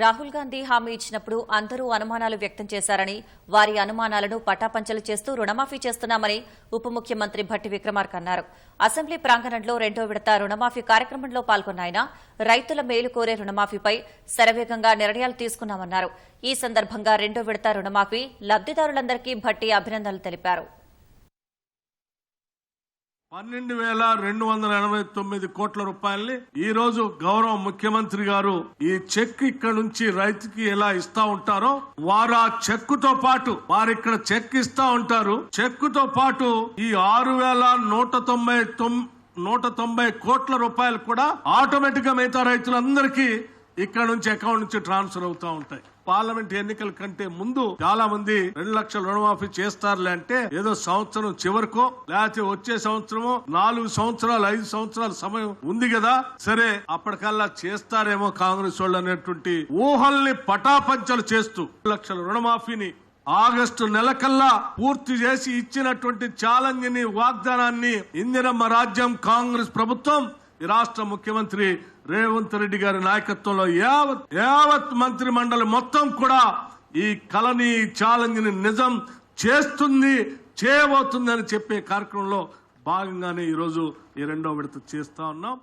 రాహుల్ గాంధీ హామీ ఇచ్చినప్పుడు అందరూ అనుమానాలు వ్యక్తం చేశారని వారి అనుమానాలను పటాపంచలు చేస్తూ రుణమాఫీ చేస్తున్నామని ఉప ముఖ్యమంత్రి భట్టి విక్రమార్క అన్నారు. అసెంబ్లీ ప్రాంగణంలో రెండో విడత రుణమాఫీ కార్యక్రమంలో పాల్గొన్న ఆయన రైతుల మేలు కోరే రుణమాఫీపై శరవేగంగా నిర్ణయాలు తీసుకున్నామన్నారు. ఈ సందర్భంగా రెండో విడత రుణమాఫీ లబ్దిదారులందరికీ భట్టి అభినందనలు తెలిపారు. పన్నెండు వేల రెండు వందల ఎనభై తొమ్మిది కోట్ల రూపాయల్ని ఈ రోజు గౌరవ ముఖ్యమంత్రి గారు ఈ చెక్ ఇక్కడ నుంచి రైతుకి ఎలా ఇస్తా ఉంటారో వారు ఆ చెక్కుతో పాటు వారు ఇక్కడ చెక్ ఇస్తా ఉంటారు. చెక్కుతో పాటు ఈ ఆరు వేల నూట తొంభై నూట తొంభై కోట్ల రూపాయలు కూడా ఆటోమేటిక్గా మిగతా రైతులందరికీ ఇక్కడ నుంచి అకౌంట్ నుంచి ట్రాన్స్ఫర్ అవుతా ఉంటాయి. పార్లమెంట్ ఎన్నికల కంటే ముందు చాలా మంది రెండు లక్షల రుణమాఫీ చేస్తారులే అంటే ఏదో సంవత్సరం చివరికో లేకపోతే వచ్చే సంవత్సరము నాలుగు సంవత్సరాలు ఐదు సంవత్సరాల సమయం ఉంది కదా. సరే అప్పటికల్లా చేస్తారేమో కాంగ్రెస్ వాళ్ళు అనేటువంటి ఊహల్ని పటాపంచలు చేస్తూ రెండు లక్షల రుణమాఫీని ఆగస్టు నెలకల్లా పూర్తి చేసి ఇచ్చినటువంటి ఛాలెంజ్ని వాగ్దానాన్ని ఇందిరమ్మ రాజ్యం కాంగ్రెస్ ప్రభుత్వం ఈ రాష్ట్ర ముఖ్యమంత్రి రేవంత్ రెడ్డి గారి నాయకత్వంలో యావత్ యావత్ మంత్రి మండలి మొత్తం కూడా ఈ కళని ఛాలెంజ్ని నిజం చేస్తుంది చేయబోతుంది అని చెప్పే కార్యక్రమంలో భాగంగానే ఈరోజు ఈ రెండో విడత చేస్తా ఉన్నాం.